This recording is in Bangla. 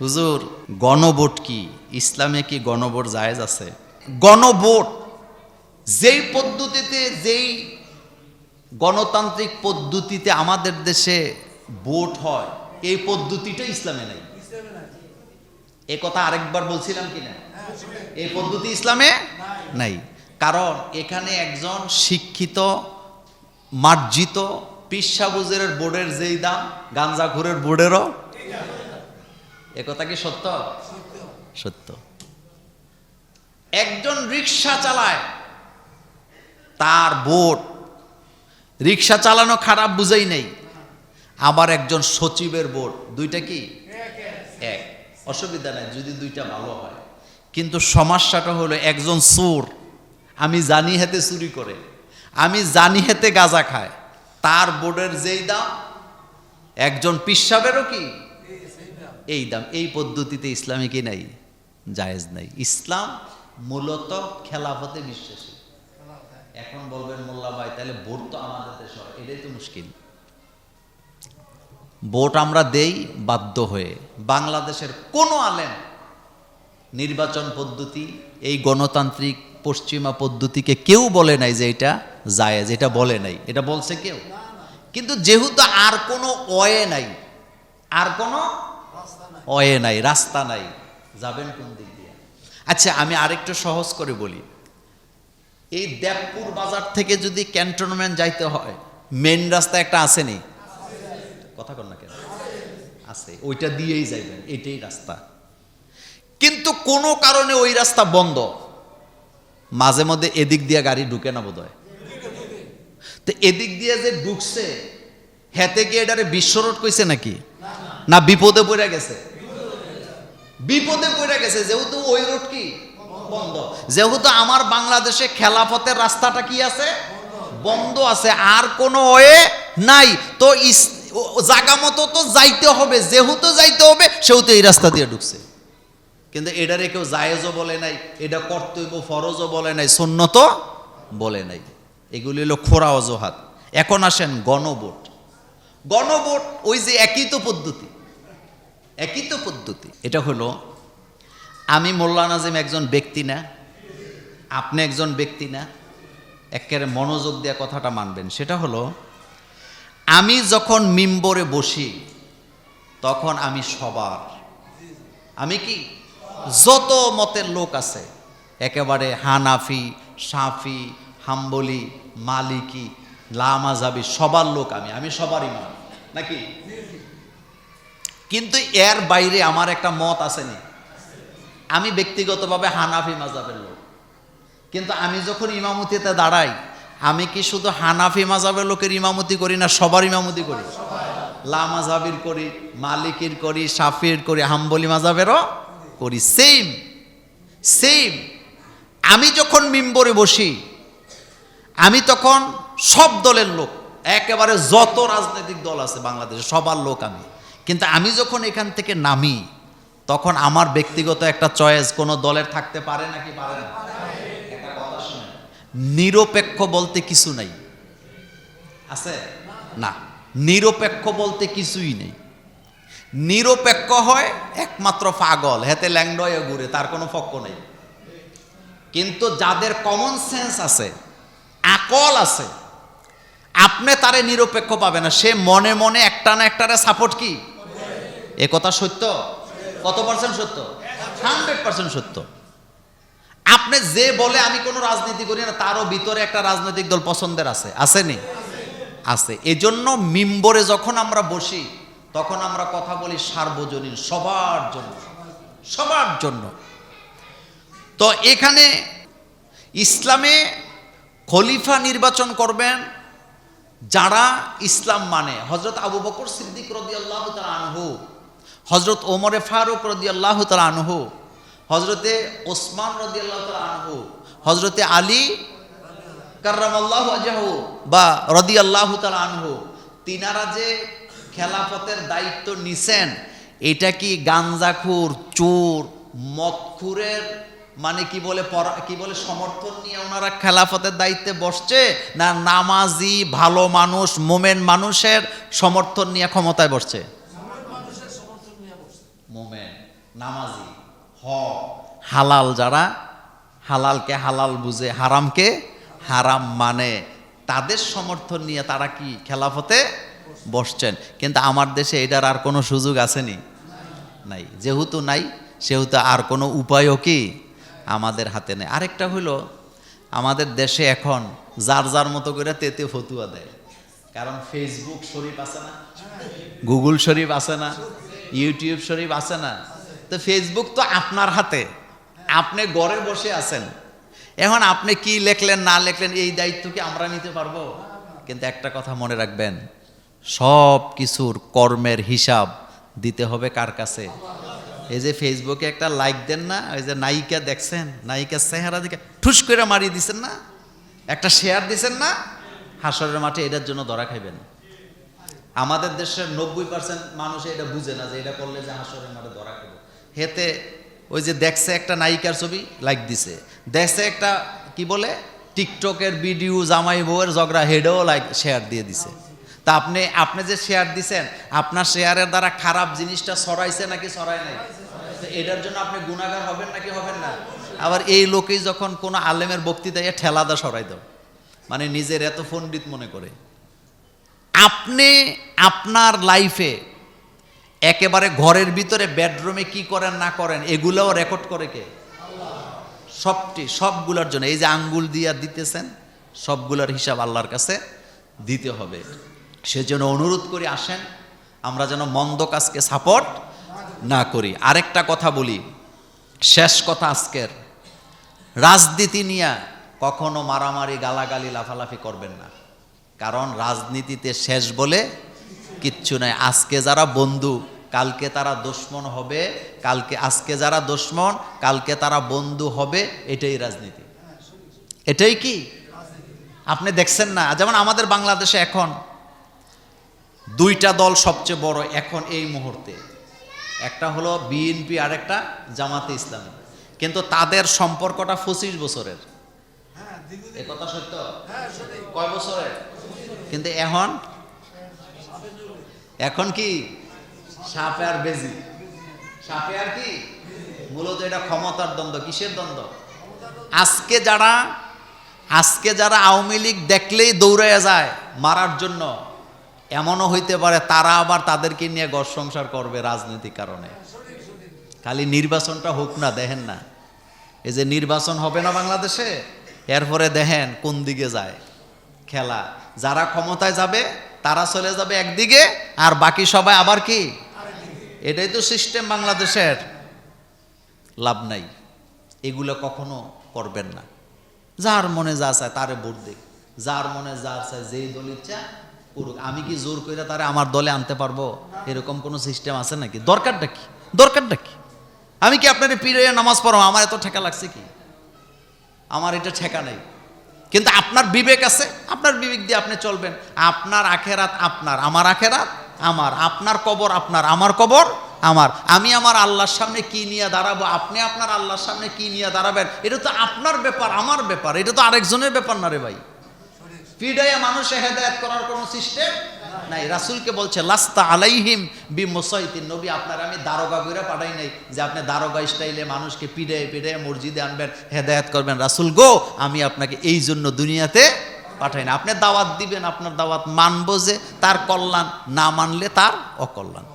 হুজুর, গণভোট কি? ইসলামে কি গণভোট জায়েজ আছে? গণভোট, যেই পদ্ধতিতে, যেই গণতান্ত্রিক পদ্ধতিতে আমাদের দেশে ভোট হয়, এই পদ্ধতিটা ইসলামে নাই। এ কথা আরেকবার বলছিলাম কি না এই পদ্ধতি ইসলামে নাই। কারণ এখানে একজন শিক্ষিত, মার্জিত, পিসাবুজের বোর্ডের যেই দাম গাঞ্জাখুরের বোর্ডেরও কথা কি সত্য? সত্য। একজন রিক্সা চালায় তার বোট। রিক্সা চালানো খারাপ বুঝেই নেই। আবার একজন সচিবের বোট। দুইটা কি? এক। অসুবিধা নাই যদি দুইটা ভালো হয়। কিন্তু সমস্যাটা হলো একজন চোর। আমি জানি হাতে চুরি করে। আমি জানি হাতে গাঁজা খায়। তার বোর্ডের যেই দাম একজন পিসাবেরও কি? এই দাম, এই পদ্ধতিতে ইসলামে কি নাই, জায়েজ নাই। ইসলাম মূলত খেলাফতে বিশ্বাসী। এখন বলবেন, মোল্লা ভাই, তাহলে ভোট তো আমাদের দেশে হয়, এটাই তো মুশকিল। ভোট আমরা দেই বাধ্য হয়ে। বাংলাদেশের কোনো আলেম নির্বাচন পদ্ধতি, এই গণতান্ত্রিক পশ্চিমা পদ্ধতিকে কেউ বলে নাই যে এটা জায়েজ, এটা বলে নাই। এটা বলছে কেউ। কিন্তু যেহেতু আর কোনো অয়ে নাই, আর কোনো অয়ে নাই, রাস্তা নাই, যাবেন কোন দিক দিয়ে? আচ্ছা আমি আরেকটু সহজ করে বলি। এই দেবপুর বাজার থেকে যদি ক্যান্টনমেন্ট যাইতে হয় মেন রাস্তা একটা আসেনি কথা কর না কেন? আছে, ওইটা দিয়েই যাইবেন, এটাই রাস্তা। কিন্তু কোনো কারণে ওই রাস্তা বন্ধ। মাঝে মধ্যে এদিক দিয়ে গাড়ি ঢুকে না বোধ তো এদিক দিয়ে যে ঢুকছে, হেতে গিয়ে এটারে বিশ্ব রোড কইছে নাকি? না, বিপদে পড়ে গেছে? বিপদে পড়ে গেছে, যেহেতু ওই রোড কি? বন্ধ। যেহেতু আমার বাংলাদেশে খেলাফতের রাস্তাটা কি আছে? বন্ধ আছে, আর কোনো ওয়ে নাই। তো জাগা মতো তো যাইতে হবে, যেহেতু যাইতে হবে, সেহেতু এই রাস্তা দিয়ে ঢুকছে। কিন্তু এটারে কেউ জায়েজও বলে নাই, এটা কর্তব্য ফরজও বলে নাই সুন্নত বলে নাই। এগুলি হলো খোরা অজুহাত। এখন আসেন গণভোট। গণভোট ওই যে একই তো পদ্ধতি। একই তো পদ্ধতি। এটা হলো, আমি মোল্লা নাজিম একজন ব্যক্তি না, আপনি একজন ব্যক্তি না, একেবারে মনোযোগ দেওয়া কথাটা মানবেন। সেটা হলো, আমি যখন মিম্বরে বসি, তখন আমি সবার। আমি কি? যত মতের লোক আছে, একেবারে হানাফি, সাফি, হাম্বলি, মালিকি, লামাজাবি, সবার লোক আমি। আমি সবারই মান। নাকি? কিন্তু এর বাইরে আমার একটা মত আসেনি আমি ব্যক্তিগতভাবে হানাফি মাজাবের লোক। কিন্তু আমি যখন ইমামতিতে দাঁড়াই, আমি কি শুধু হানাফি মাজাবের লোকের ইমামতি করি না, সবার ইমামতি করি? লা মাজাবির করি, মালিকের করি সাফির করি, হাম্বলি মাজাবেরও করি। সেম সেম আমি যখন মিম্বরে বসি, আমি তখন সব দলের লোক, একেবারে যত রাজনৈতিক দল আছে বাংলাদেশে, সবার লোক আমি। কিন্তু আমি যখন এখান থেকে নামি, তখন আমার ব্যক্তিগত একটা চয়েস কোনো দলের থাকতে পারে নাকি পারে না? নিরপেক্ষ বলতে কিছু নাই। আছে? না, নিরপেক্ষ বলতে কিছুই নেই। নিরপেক্ষ হয় একমাত্র পাগল, হেতে ল্যাংডয়ে ঘুরে, তার কোনো পক্ষ নেই। কিন্তু যাদের কমন সেন্স আছে, আকল আছে, আপনি তারে নিরপেক্ষ পাবে না। সে মনে মনে একটা না একটারে সাপোর্ট কি? এ কথা সত্য? কত পার্সেন্ট সত্য? হান্ড্রেড পার্সেন্ট সত্য। আপনি যে বলে আমি কোনো রাজনীতি করি না, তারও ভিতরে একটা রাজনৈতিক দল পছন্দের আছে। আসেনি আছে। এজন্য মিম্বরে যখন আমরা বসি, তখন আমরা কথা বলি সার্বজনীন, সবার জন্য। সবার জন্য। তো এখানে ইসলামে খলিফা নির্বাচন করবেন যারা ইসলাম মানে। হজরত আবু বকর সিদ্দিক রদি আল্লাহ আনহু। হজরত ওমরে ফারুক রদি আল্লাহ আনহু হজরতে ওসমান রদি আল্লাহ আনহু হজরতে আলী কার্রামাল্লাহ আজাহু বা রদি আল্লাহ আনহু, তিনারা যে খেলাফতের দায়িত্ব নিছেন, এটা কি গাঞ্জাখুর চোর, মদখুরের মানে কি বলে কি বলে সমর্থন নিয়ে ওনারা খেলাফতের দায়িত্বে বসছে, না নামাজি, ভালো মানুষ, মোমেন মানুষের সমর্থন নিয়ে ক্ষমতায় বসছে? মোমেন, নামাজি হালাল যারা, হালালকে হালাল বুঝে, হারামকে হারাম মানে। তাদের সমর্থন নিয়ে তারা কি খেলাফতে বসছেন? কিন্তু আমার দেশে এটার আর কোনো সুযোগ আসেনি। নাই, যেহেতু নাই, সেহেতু আর কোনো উপায়ও কি আমাদের হাতে নেই। আরেকটা হলো আমাদের দেশে এখন যার যার মতো করে তেতে ফতুয়া দেয়। কারণ ফেসবুক শরীফ আছে না? গুগল শরীফ আছে না? ইউটিউব শরীফ আছে না? তো ফেসবুক তো আপনার হাতে। আপনি ঘরে বসে আছেন। এখন আপনি কি লেখলেন, না লেখলেন, এই দায়িত্ব কি আমরা নিতে পারব? কিন্তু একটা কথা মনে রাখবেন, সব কিছুর কর্মের হিসাব দিতে হবে কার কাছে? এই যে ফেসবুকে একটা লাইক দেন না ওই যে নায়িকা দেখছেন, নায়িকার চেহারা দিকে ঠুস করে মারিয়ে দিছেন না? একটা শেয়ার দিছেন না? হাসরের মাঠে এটার জন্য ধরা খাইবেন। আমাদের দেশের নব্বই পার্সেন্ট মানুষ এটা বুঝে না যে এটা করলে যে হাসরের মাঠে ধরা খাব। হেতে ওই যে দেখছে একটা নায়িকার ছবি লাইক দিছে। দেখছে একটা, কি বলে? টিকটকের ভিডিও, জামাই বউয়ের ঝগড়া, হেডেও লাইক শেয়ার দিয়ে দিছে। তা আপনি আপনি যে শেয়ার দিছেন, আপনার শেয়ারের দ্বারা খারাপ জিনিসটা সরাইছে নাকি ছড়ায় নাই? এটার জন্য আপনি গুণাগার হবেন নাকি হবেন না? আবার এই লোকেই যখন কোনো আলেমের বক্তৃতায় ঠেলাদা সরাই দাও মানে নিজের এত পণ্ডিত মনে করে। আপনি আপনার লাইফে একেবারে ঘরের ভিতরে বেডরুমে কি করেন, না করেন, এগুলোও রেকর্ড করে কে? সবটি, সবগুলোর জন্য। এই যে আঙ্গুল দিয়া দিতেছেন, সবগুলোর হিসাব আল্লাহর কাছে দিতে হবে। সেজন্য অনুরোধ করে, আসেন, আমরা যেন মন্দ কাজকে সাপোর্ট না করি। আরেকটা কথা বলি, শেষ কথা আজকের। রাজনীতি নিয়ে কখনো মারামারি, গালাগালি, লাফালাফি করবেন না। কারণ রাজনীতিতে শেষ বলে কিচ্ছু নাই। আজকে যারা বন্ধু কালকে তারা দুশ্মন হবে কালকে আজকে যারা দুশ্মন কালকে তারা বন্ধু হবে এটাই রাজনীতি। এটাই কি? আপনি দেখছেন না? যেমন আমাদের বাংলাদেশে এখন দুইটা দল সবচেয়ে বড় এখন এই মুহূর্তে। একটা হলো বিএনপি আর একটা জামাতে ইসলামী। কিন্তু তাদের সম্পর্কটা পঁচিশ বছরের। এ কথা সত্য? কয় বছরের? কিন্তু এখন? এখন কি? সাপে আর বেজি। সাপে আর কি? মূলত এটা ক্ষমতার দ্বন্দ্ব। কিসের দ্বন্দ্ব? আজকে যারা আজকে যারা আওয়ামী লীগ দেখলেই দৌড়াইয়া যায় মারার জন্য, এমনও হইতে পারে তারা আবার তাদেরকে নিয়ে ঘর সংসার করবে রাজনৈতিক কারণে। খালি নির্বাচনটা হোক না, দেখেন না। এই যে নির্বাচন হবে না বাংলাদেশে, এরপরে দেখেন কোন দিকে যায়। খেলা। যারা ক্ষমতায় যাবে, তারা চলে যাবে একদিকে, আর বাকি সবাই আবার কি? এটাই তো সিস্টেম বাংলাদেশের। লাভ নাই। এগুলো কখনো করবেন না। যার মনে যা চায় তারে ভোট দেখ যার মনে যা চায়, যেই দল ইচ্ছা করুক। আমি কি জোর করে তারে আমার দলে আনতে পারব? এরকম কোনো সিস্টেম আছে নাকি? দরকারটা কি? দরকারটা কি? আমি কি আপনার পীরে নামাজ পড়ো আমার এত ঠেকা লাগছে কি? আমার এটা ঠেকা নেই। কিন্তু আপনার বিবেক আছে আপনার বিবেক দিয়ে আপনি চলবেন। আপনার আখেরাত আপনার আমার আখেরাত আমার আপনার কবর আপনার আমার কবর আমার। আমি আমার আল্লাহর সামনে কি নিয়ে দাঁড়াবো আপনি আপনার আল্লাহর সামনে কি নিয়ে দাঁড়াবেন এটা তো আপনার ব্যাপার আমার ব্যাপার এটা তো আরেকজনের ব্যাপার না রে ভাই। পিডাইয়া মানুষে হেদায়ত করার কোনো সিস্টেম নাই, রাসুলকে বলছে, লাস্তা আলাইহিম বি মুসাইতিন নবী, আপনার আমি দারোগা বইরা পাঠাই নাই যে আপনি দারোগা স্টাইলে মানুষকে পিডে পিডে মসজিদে আনবেন, হেদায়াত করবেন। রাসুল, গো, আমি আপনাকে এই জন্য দুনিয়াতে পাঠাই না আপনি দাওয়াত দিবেন, আপনার দাওয়াত মানবো যে তার কল্যাণ, না মানলে তার অকল্যাণ।